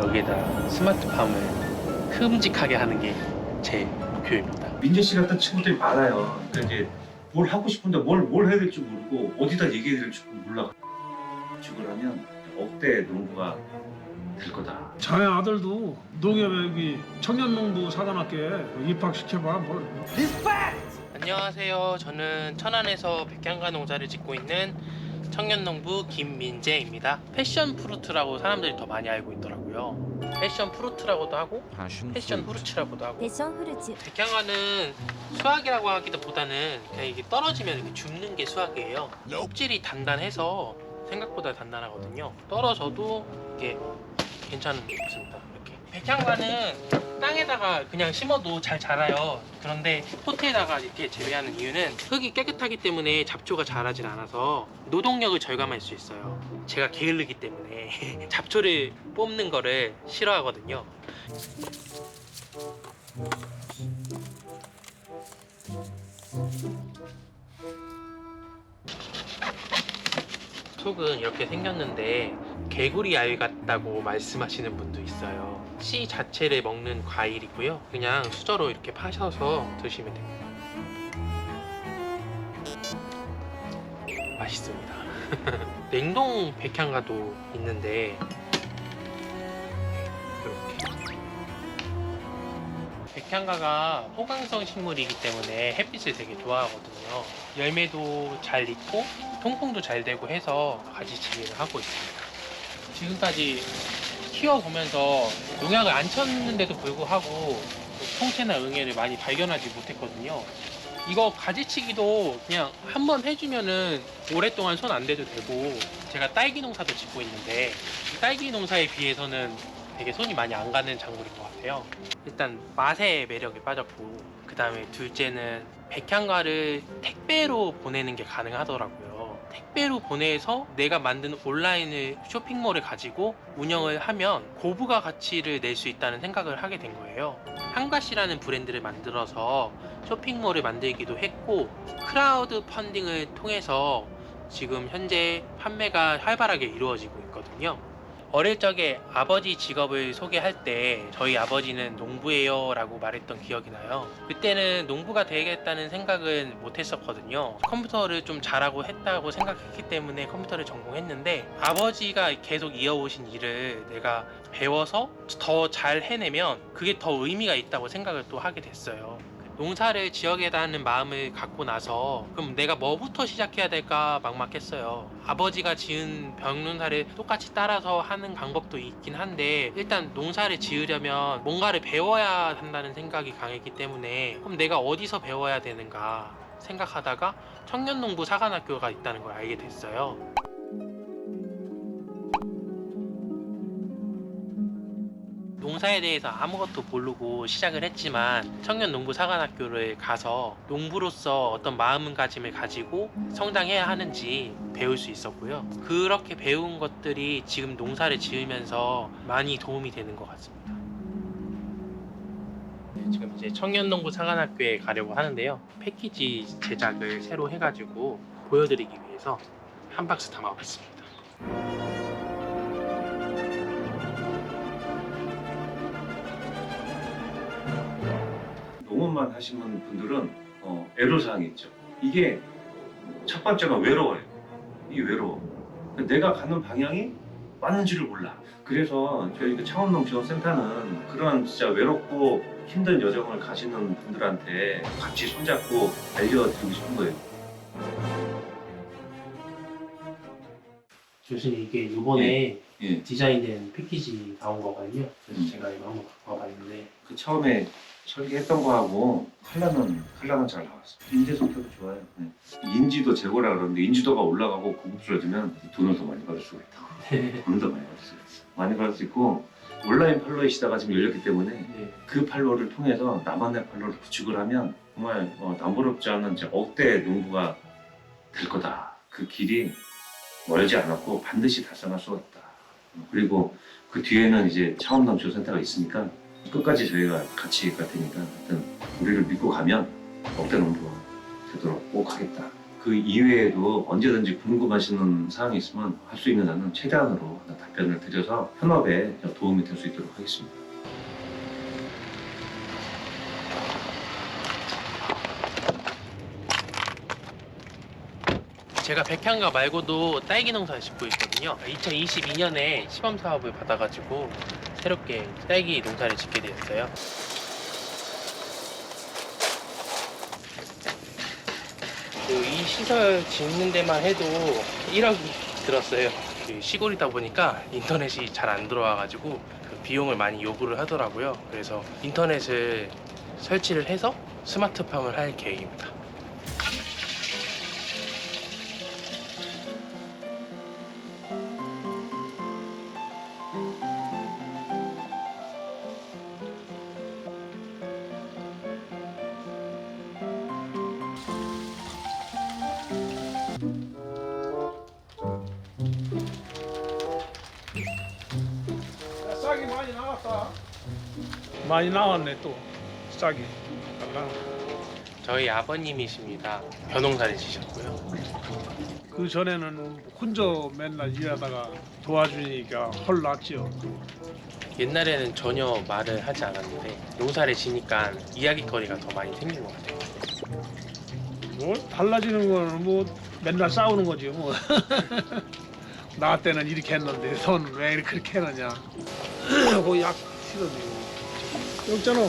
여기에다 스마트팜을 흠직하게 하는 게 제 목표입니다. 민재 씨 같은 친구들이 많아요. 그러니까 이제 뭘 하고 싶은데 뭘, 뭘 해야 될지 모르고 어디다 얘기해야 될지 몰라. 죽을 하면 억대 농부가 될 거다. 자네 아들도 농협에 여기 청년농부 사관학교에 입학시켜봐 뭘 안녕하세요. 저는 천안에서 백향가 농사를 짓고 있는 청년농부 김민재입니다. 패션 프루트라고 사람들이 더 많이 알고 있더라고요. 패션 프루트라고도 하고 아, 패션 후르츠라고도 하고 백향화는 수학이라고 하기보다는 그냥 이게 떨어지면 이렇게 줍는 게 수학이에요. 껍질이 단단해서 생각보다 단단하거든요. 떨어져도 이게 괜찮은 게 같습니다. 백향가는 땅에다가 그냥 심어도 잘 자라요. 그런데 포트에다가 이렇게 재배하는 이유는 흙이 깨끗하기 때문에 잡초가 자라진 않아서 노동력을 절감할 수 있어요. 제가 게을르기 때문에 잡초를 뽑는 거를 싫어하거든요. 속은 이렇게 생겼는데 개구리 알 같다고 말씀하시는 분도 있어요. 씨 자체를 먹는 과일이고요. 그냥 수저로 이렇게 파셔서 드시면 됩니다. 맛있습니다. 냉동 백향가도 있는데 이렇게 백향가가 호강성 식물이기 때문에 햇빛을 되게 좋아하거든요. 열매도 잘 익고 통풍도 잘 되고 해서 가지치기를 하고 있습니다. 지금까지 키워보면서 농약을 안 쳤는데도 불구하고 통채나 응애를 많이 발견하지 못했거든요. 이거 가지치기도 그냥 한 번 해주면은 오랫동안 손 안 대도 되고 제가 딸기 농사도 짓고 있는데 이 딸기 농사에 비해서는 되게 손이 많이 안 가는 작물인 것 같아요. 일단 맛의 매력에 빠졌고 그 다음에 둘째는 백향가를 택배로 보내는 게 가능하더라고요. 택배로 보내서 내가 만든 온라인을 쇼핑몰을 가지고 운영을 하면 고부가 가치를 낼 수 있다는 생각을 하게 된 거예요. 한가시라는 브랜드를 만들어서 쇼핑몰을 만들기도 했고 크라우드 펀딩을 통해서 지금 현재 판매가 활발하게 이루어지고 있거든요. 어릴 적에 아버지 직업을 소개할 때 저희 아버지는 농부예요 라고 말했던 기억이 나요. 그때는 농부가 되겠다는 생각은 못 했었거든요. 컴퓨터를 좀 잘하고 했다고 생각했기 때문에 컴퓨터를 전공했는데 아버지가 계속 이어오신 일을 내가 배워서 더 잘 해내면 그게 더 의미가 있다고 생각을 또 하게 됐어요. 농사를 하는 마음을 갖고 나서 그럼 내가 뭐부터 시작해야 될까 막막했어요. 아버지가 지은 벽농사를 똑같이 따라서 하는 방법도 있긴 한데 일단 농사를 지으려면 뭔가를 배워야 한다는 생각이 강했기 때문에 그럼 내가 어디서 배워야 되는가 생각하다가 청년농부 사관학교가 있다는 걸 알게 됐어요. 농사에 대해서 아무것도 모르고 시작을 했지만 청년 농부 사관학교를 가서 농부로서 어떤 마음가짐을 가지고 성장해야 하는지 배울 수 있었고요. 그렇게 배운 것들이 지금 농사를 지으면서 많이 도움이 되는 것 같습니다. 네, 지금 이제 청년 농부 사관학교에 가려고 하는데요. 패키지 제작을 새로 해가지고 보여드리기 위해서 한 박스 담아봤습니다. 농업만 하시는 분들은 어, 애로사항이 있죠. 이게 첫 번째가 외로워요. 이게 외로워. 내가 가는 방향이 맞는지를 몰라. 그래서 저희 그 창업농 지원센터는 그런 진짜 외롭고 힘든 여정을 가시는 분들한테 같이 손잡고 알려드리고 싶은 거예요. 교수님 이게 이번에 예. 디자인된 패키지 나온 거거든요. 그래서 음. 제가 이거 한번 갖고 와봤는데 그 처음에 설계했던 거하고 컬러는 컬러는 잘 나왔어. 인재 성격도 좋아요. 네. 인지도 제고라 그러는데 인지도가 올라가고 고급스러지면 돈을 더 많이 받을 수가 있다고. 돈을 더 많이 받을 수 있어. 많이 받을 수 있고 온라인 팔로의 시대가 지금 열렸기 때문에 네. 그 팔로를 통해서 나만의 팔로를 구축을 하면 정말 어, 남부럽지 않은 이제 억대 농부가 될 거다. 그 길이 멀지 않았고 반드시 달성할 수가 있다. 그리고 그 뒤에는 이제 창업농 지원센터가 있으니까 끝까지 저희가 같이 갈 테니까 하여튼 우리를 믿고 가면 억대 농부가 되도록 꼭 하겠다. 그 이외에도 언제든지 궁금하시는 사항이 있으면 할 수 있는 한은 최대한으로 답변을 드려서 현업에 도움이 될 수 있도록 하겠습니다. 제가 백향가 말고도 딸기 농사를 짓고 있거든요. 2022년에 시범 사업을 받아가지고 새롭게 딸기 농사를 짓게 되었어요. 그이 시설 짓는 데만 해도 1억이 들었어요. 그 시골이다 보니까 인터넷이 잘 안 들어와가지고 그 비용을 많이 요구를 하더라고요. 그래서 인터넷을 설치를 해서 스마트팜을 할 계획입니다. 많이 나왔네 또 싹이. 저희 아버님이십니다. 벼농사를 지셨고요. 그 전에는 혼자 맨날 일하다가 도와주니까 헐 났지요. 옛날에는 전혀 말을 하지 않았는데 농사를 지니까 이야기거리가 더 많이 생긴 것 같아요. 뭐 달라지는 거는 뭐 맨날 싸우는 거지 뭐. 나 때는 이렇게 했는데 넌 왜 이렇게 그렇게 해느냐. 그약 싫어지. 여기 있잖아.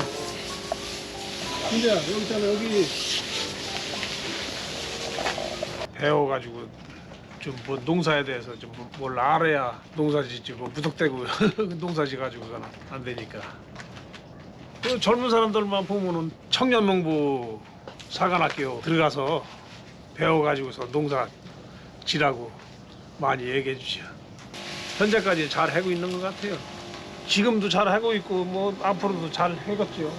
근데 여기 있잖아 여기 배워가지고 좀 뭐 농사에 대해서 좀 뭘 알아야 농사 짓지 뭐 무턱대고 농사 지가지고서는 안 되니까. 그 젊은 사람들만 보면은 청년농부 사관학교 들어가서 배워가지고서 농사 지라고 많이 얘기해 주죠. 현재까지 잘 하고 있는 것 같아요. 지금도 잘 하고 있고 뭐 앞으로도 잘 하겠죠.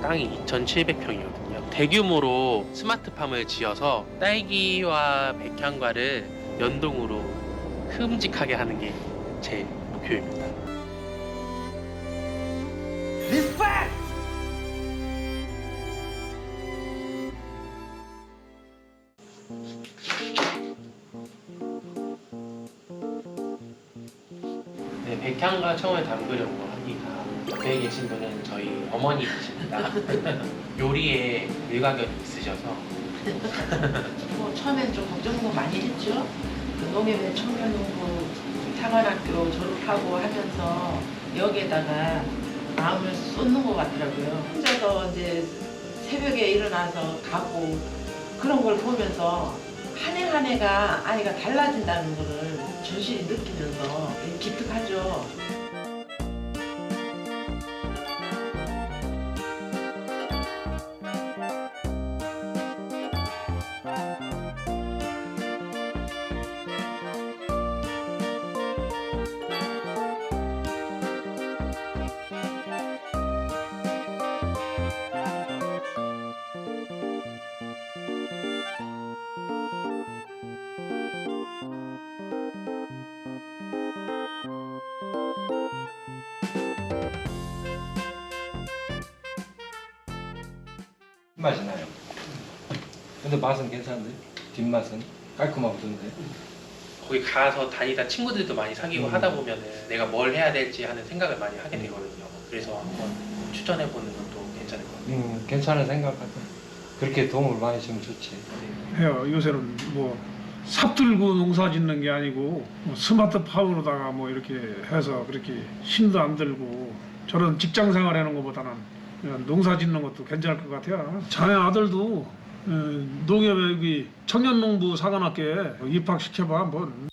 땅이 2,700평이거든요. 대규모로 스마트팜을 지어서 딸기와 백향과를 연동으로 흠직하게 하는 게 제 목표입니다. 네, 백향과 청을 담그려고. 옆에 계신 분은 저희 어머니이십니다. 요리에 일가견이 있으셔서 뭐 처음엔 좀 걱정도 많이 했죠. 그 농협의 청년농부 사관학교 졸업하고 하면서 여기에다가 마음을 쏟는 것 같더라고요. 혼자서 이제 새벽에 일어나서 가고 그런 걸 보면서 한 해 한 해가 아이가 달라진다는 거를 절실히 느끼면서 기특하죠. 맛이 나요. 근데 맛은 괜찮은데? 뒷맛은 깔끔하던데. 거기 가서 다니다 친구들도 많이 사귀고 음. 하다 보면은 내가 뭘 해야 될지 하는 생각을 많이 하게 되거든요. 그래서 한번 추천해 보는 것도 괜찮을 것 같아요. 음, 괜찮은 생각 같아. 그렇게 도움을 많이 주면 좋지. 해요. 요새는 뭐 삽들고 농사 짓는 게 아니고 뭐 스마트팜으로다가 뭐 이렇게 해서 그렇게 힘도 안 들고 저런 직장 생활하는 것보다는 농사 짓는 것도 괜찮을 것 같아요. 자네 아들도 어, 농협에 청년농부 사관학교에 입학시켜봐 한번